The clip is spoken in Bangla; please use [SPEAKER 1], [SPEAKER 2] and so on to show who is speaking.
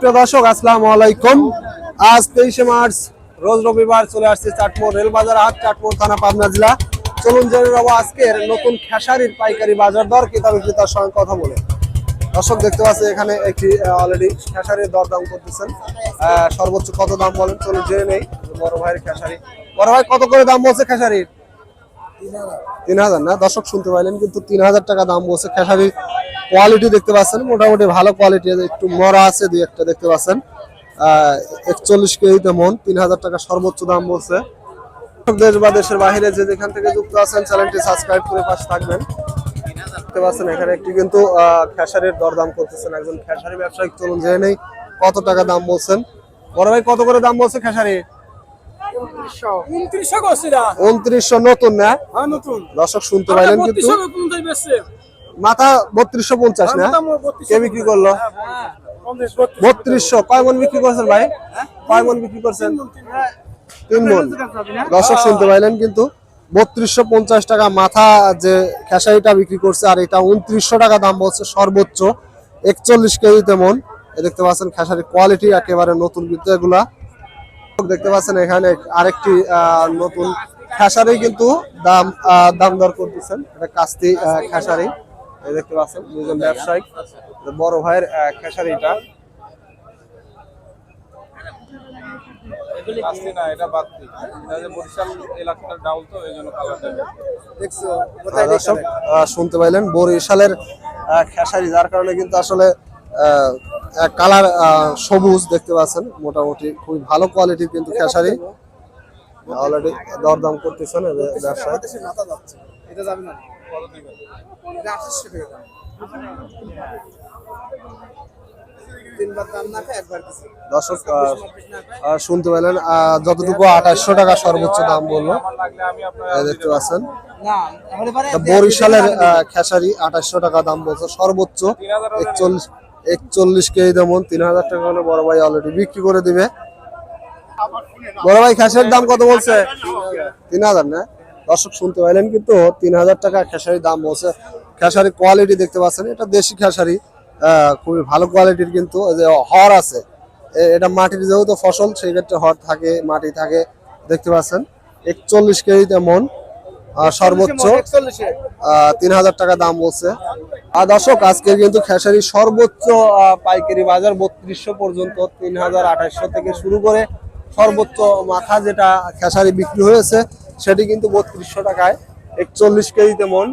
[SPEAKER 1] প্রিয় দর্শক, আসসালামু আলাইকুম। আজ তেইশে মার্চ, রোজ রবিবার চলে আসছে চাটমোড় রেলবাজার হাট চাটমোড় থানা, পাবনা জেলা। চলুন জেনে নেব আজকের নতুন খেসারির পাইকারি বাজার দর ক্রেতা বিক্রেতার সঙ্গে কথা বলে। দর্শক, দেখতে পাচ্ছি এখানে একটি অলরেডি খেসারির দর দাম করতেছেন। সর্বোচ্চ কত দাম বলেন? চলুন জেনে নেই। বড় ভাইয়ের খেসারি। বড় ভাই, কত করে দাম বলছে খেসারির? তিন হাজার না? দর্শক, শুনতে পাইলেন, কিন্তু তিন হাজার টাকা দাম বলছে খেসারির কোয়ালিটি দেখতে পাচ্ছেন মোটামুটি ভালো কোয়ালিটি একটু মরা আছে দুই একটা দেখতে পাচ্ছেন। একচল্লিশ কেজিতে মন তিন হাজার টাকা সর্বোচ্চ দাম বলছে। দেশ বা দেশের বাইরে যে যেখান থেকে যুক্ত আছেন চ্যানেলটি সাবস্ক্রাইব করে পাশে থাকবেন। দেখতে পাচ্ছেন এখানে একটি কিন্তু খেসারির দরদাম করতেছেন একজন খেসারি ব্যবসায়িক। চলুন জেনে নেই কত টাকা দাম বলছেন। বড় ভাই কত করে দাম বলছে খেসারি?
[SPEAKER 2] উনত্রিশশো।
[SPEAKER 1] উনত্রিশশো নতুন না?
[SPEAKER 2] হ্যাঁ নতুন।
[SPEAKER 1] দর্শক শুনতে পাইলেন কিন্তু। মাথা বত্রিশশো পঞ্চাশ না? কে বিক্রি করল? বত্রিশশো। কয় মন বিক্রি করছেন ভাই? কয় মন বিক্রি করছেন? তিন মন দর্শক শুনতে পাইলেন কিন্তু বত্রিশশো পঞ্চাশ টাকা মাথা যে খেসারিটা বিক্রি করছে আর এটা উনত্রিশশো টাকা দাম বলছে সর্বোচ্চ একচল্লিশ কেজিতে মন। এ দেখতে পাচ্ছেন খেসারি কোয়ালিটি একেবারে নতুন কিন্তু এগুলা। দেখতে পাচ্ছেন এখানে আরেকটি আহ, নতুন খেসারি কিন্তু দাম আহ, দাম দর করতেছেন। এটা কাস্তি খেসারি। এই দেখতে পাচ্ছেন দুজন ব্যবসায়িক বড় ভাইয়ের খেসারিটা
[SPEAKER 3] আসছে না এটা এটা বরিশাল ডাউল তো এই জন্য
[SPEAKER 1] শুনতে পাইলেন বরিশালের আহ, খেসারি যার কারণে কিন্তু আসলে কালার সবুজ দেখতে পাচ্ছেন মোটামুটি খুবই ভালো কোয়ালিটির কিন্তু খেসারি। অলরেডি দরদাম করতেছেন এই যে শুনতে পেলেন যতটুকু আঠাশশো টাকা সর্বোচ্চ দাম বলল। দেখতে পাচ্ছেন বরিশালের খেসারি আঠাশশো টাকা দাম বলছে। সর্বোচ্চ একচল্লিশ একচল্লিশ কেজি যেমন তিন হাজার টাকা হলে বড় ভাই অলরেডি বিক্রি করে দিবে। বড় ভাই খেসারির দাম কত বলছে? তিন হাজার না? দর্শক শুনতে পাইলেন কিন্তু তিন হাজার টাকা খেসারির দাম বলছে। খেসারি কোয়ালিটি দেখতে পাচ্ছেন এটা দেশি খেসারি খুবই ভালো কোয়ালিটির কিন্তু যে হর আছে। এটা মাটির যেহেতু ফসল সেই ক্ষেত্রে হর থাকে মাটি থাকে দেখতে পাচ্ছেন। একচল্লিশ কেজিতে মন আহ, সর্বোচ্চ তিন হাজার টাকা দাম বলছে। আর দর্শক আজকে কিন্তু খেসারি সর্বোচ্চ পাইকারি বাজার বত্রিশশো পর্যন্ত তিন হাজার আঠাশশো থেকে শুরু করে সর্বোচ্চ মাথা যেটা খেসারি বিক্রি হয়েছে সেটি কিন্তু বত্রিশশো টাকায় একচল্লিশ কেজিতে মন।